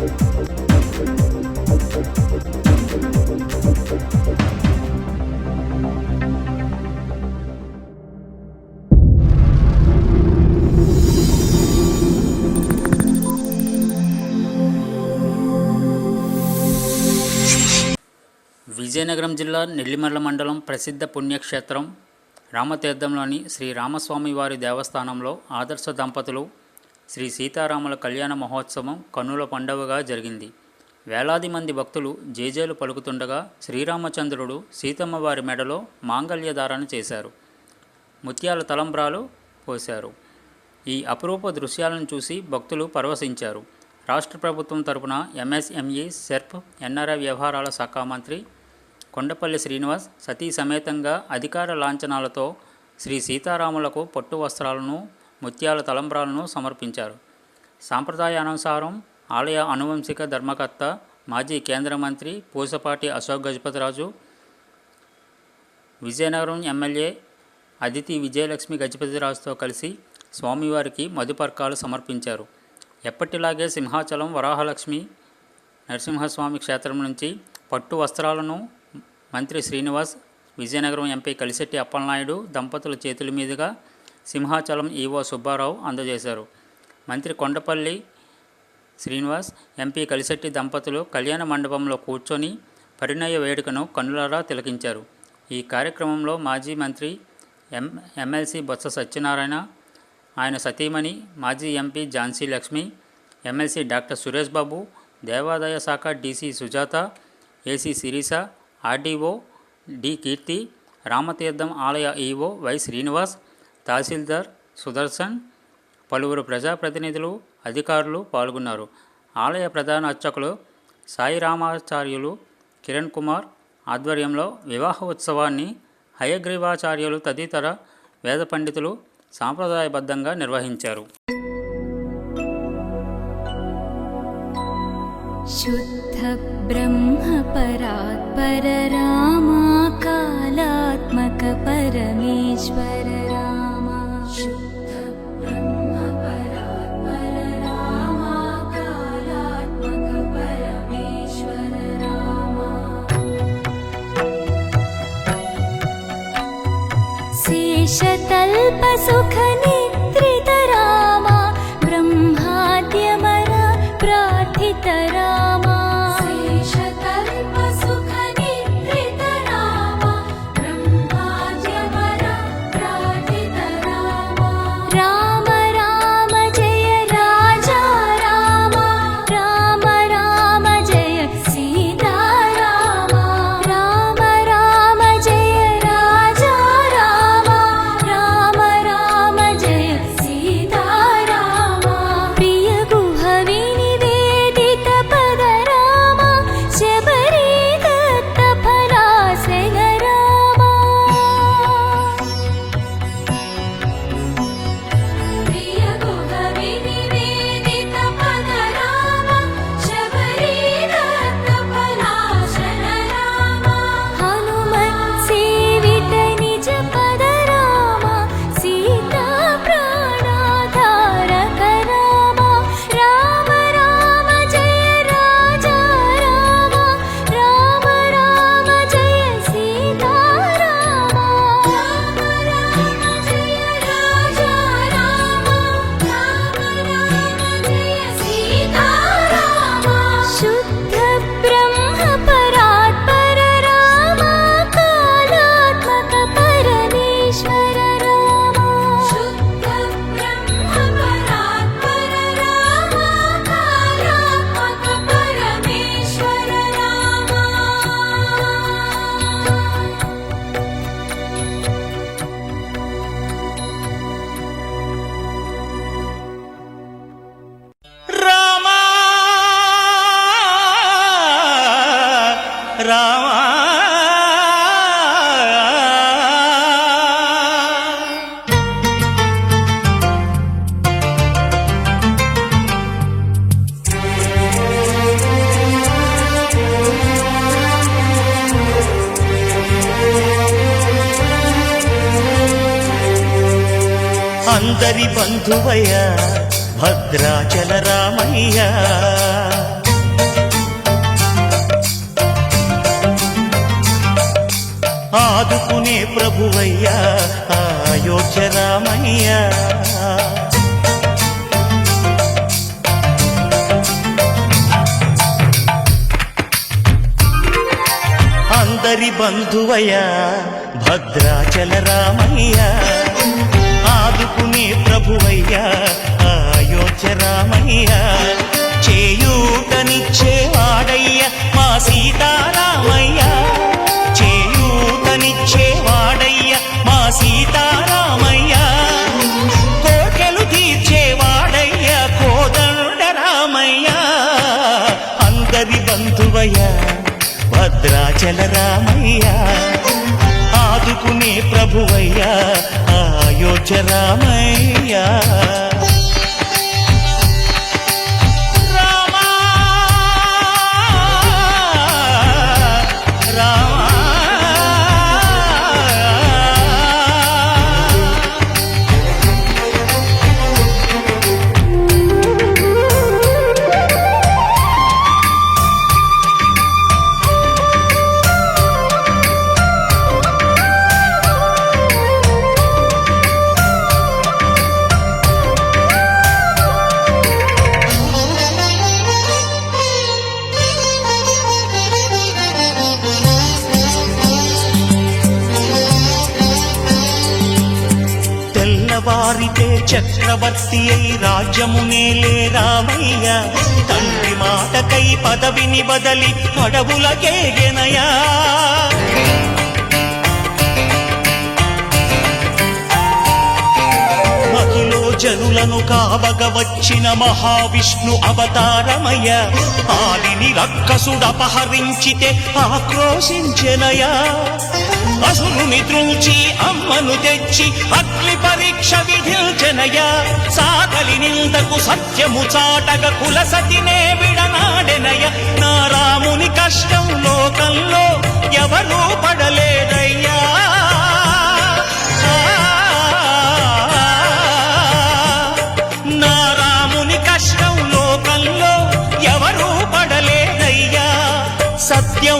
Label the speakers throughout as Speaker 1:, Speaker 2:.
Speaker 1: విజయనగరం జిల్లా నెల్లిమర్ల మండలం ప్రసిద్ధ పుణ్యక్షేత్రం రామతీర్థంలోని శ్రీ రామస్వామి వారి దేవస్థానంలో ఆదర్శ దంపతులు శ్రీ సీతారాముల కళ్యాణ మహోత్సవం కన్నుల పండవగా జరిగింది వేలాది మంది భక్తులు జేజేలు పలుకుతుండగా శ్రీరామచంద్రుడు సీతమ్మ వారి మెడలో మాంగళ్యధారణ చేశారు ముత్యాల తలంబ్రాలు పోశారు ఈ అపురూప దృశ్యాలను చూసి భక్తులు పరవశించారు రాష్ట్ర ప్రభుత్వం తరపున ఎంఎస్ఎంఈ సెర్ప్ ఎన్ఆర్ఐ వ్యవహారాల శాఖ మంత్రి కొండపల్లి శ్రీనివాస్ సతీ సమేతంగా అధికార లాంఛనాలతో శ్రీ సీతారాములకు పట్టు వస్త్రాలను ముత్యాల తలంబ్రాలను సమర్పించారు సాంప్రదాయానుసారం ఆలయ అనువంశిక ధర్మకర్త మాజీ కేంద్ర మంత్రి పూసపాటి అశోక్ గజపతిరాజు విజయనగరం ఎమ్మెల్యే అదితి విజయలక్ష్మి గజపతిరాజుతో కలిసి స్వామివారికి మధుపర్కాలు సమర్పించారు ఎప్పటిలాగే సింహాచలం వరాహలక్ష్మి నరసింహస్వామి క్షేత్రం నుంచి పట్టు వస్త్రాలను మంత్రి శ్రీనివాస్ విజయనగరం ఎంపీ కలిశెట్టి అప్పలనాయుడు దంపతుల చేతుల మీదుగా సింహాచలం ఈవో సుబ్బారావు అందజేశారు మంత్రి కొండపల్లి శ్రీనివాస్ ఎంపీ కలిశెట్టి దంపతులు కళ్యాణ మండపంలో కూర్చొని పరిణయ వేడుకను కన్నులారా తిలకించారు ఈ కార్యక్రమంలో మాజీ మంత్రి ఎం ఎమ్మెల్సీ బొత్స సత్యనారాయణ ఆయన సతీమణి మాజీ MP Jhansi Lakshmi MLC doctor Suresh Babu దేవాదాయ శాఖ DC Sujatha AC Sirisha RDO D Keerthi Ramatheertham ఆలయ ఈఓ వై శ్రీనివాస్ తహసీల్దార్ సుదర్శన్ పలువురు ప్రజాప్రతినిధులు అధికారులు పాల్గొన్నారు ఆలయ ప్రధాన అర్చకులు సాయి రామాచార్యులు కిరణ్ కుమార్ ఆధ్వర్యంలో వివాహ ఉత్సవాన్ని హయగ్రీవాచార్యులు తదితర వేద పండితులు సాంప్రదాయబద్ధంగా నిర్వహించారు శుద్ధ ब्रह्मपरात्पर रामा कालात्मक शतल्पसुखनि
Speaker 2: అందరి బంధువయ్య భద్రాచల రామయ్యా ఆదుకునే ప్రభువయ్యా అయోధ్య రామయ్యా అందరి బంధువయ్యా భద్రాచల రామయ్య ఆదుకునే ప్రభువయ్యా అయోధ్య చేయూటనిచ్చే వాడయ్య మా సీతారామయ్యా భద్రాచల రామయ్యా ఆదుకునే ప్రభువయ్యా ఆయోచ రామయ్యా చక్రవర్తి అయి రాజ్యమునే లేదావయ్యా తండ్రి మాటకై పదవిని బదలి పడవులకేగెనయా జనులను కావగ వచ్చిన మహావిష్ణు అవతారమయ ఆదిని రక్కసుడపహరించితే ఆక్రోశించెనయా అసురుని త్రుంచి అమ్మను తెచ్చి అగ్ని పరీక్ష విధిల్చెనయా సాకలి నిందకు సత్యము చాటగ కులసతినే విడనాడెనయ నారాముని కష్టం లోకంలో ఎవరూ పడలేదయ్యా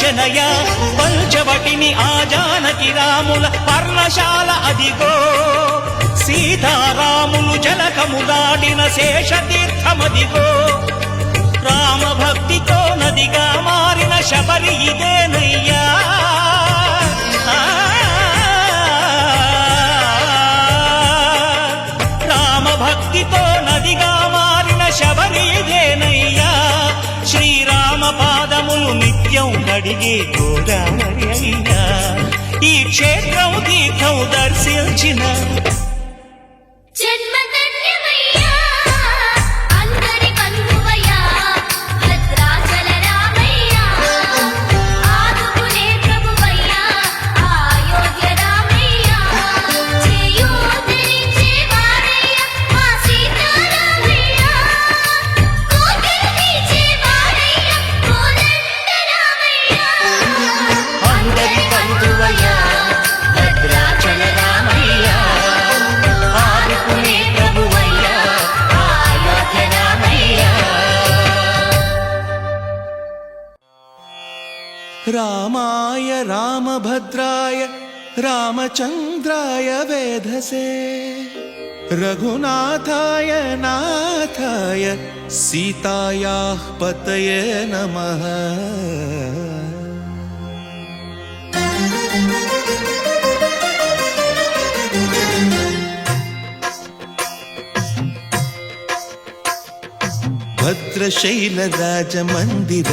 Speaker 2: రక్షణయ పంచవటిని ఆ జానకి రాముల పర్ణశాల అదిగో సీతారాములు జలకములాడిన శేషతీర్థమదిగో రామభక్తితో నదిగా మారిన శబరి ఇదేనయ్యా నిత్యం కడిగే గోదావరి అయినా ఈ క్షేత్రం తీర్థం దర్శించిన జన్మ रामाय, रामभद्राय रामचन्द्राय वेधसे रघुनाथाय नाथाय सीतायाः पतये नमः भद्रशैलराजमन्दिर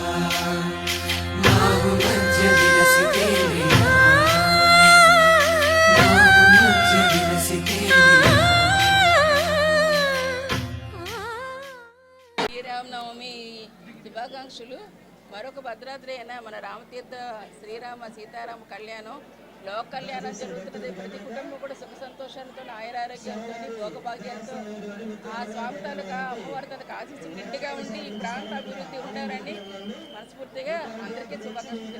Speaker 3: శ్రీరామనవమి శుభాకాంక్షలు మరొక భద్రాద్రి అయినా మన రామతీర్థ శ్రీరామ సీతారామ కళ్యాణం లోక కళ్యాణం జరుగుతున్నది ప్రతి కుటుంబం కూడా సుఖ సంతోషాలతో ఆయురారోగ్యాలతో భోగభాగ్యంతో ఆ స్వామి తాలూకా అమ్మవారి తాలూకా ఆశించి ఇంటిగా ఉండి ప్రాంత అభివృద్ధి ఉండాలని మనస్ఫూర్తిగా అందరికీ శుభాకాంక్షలు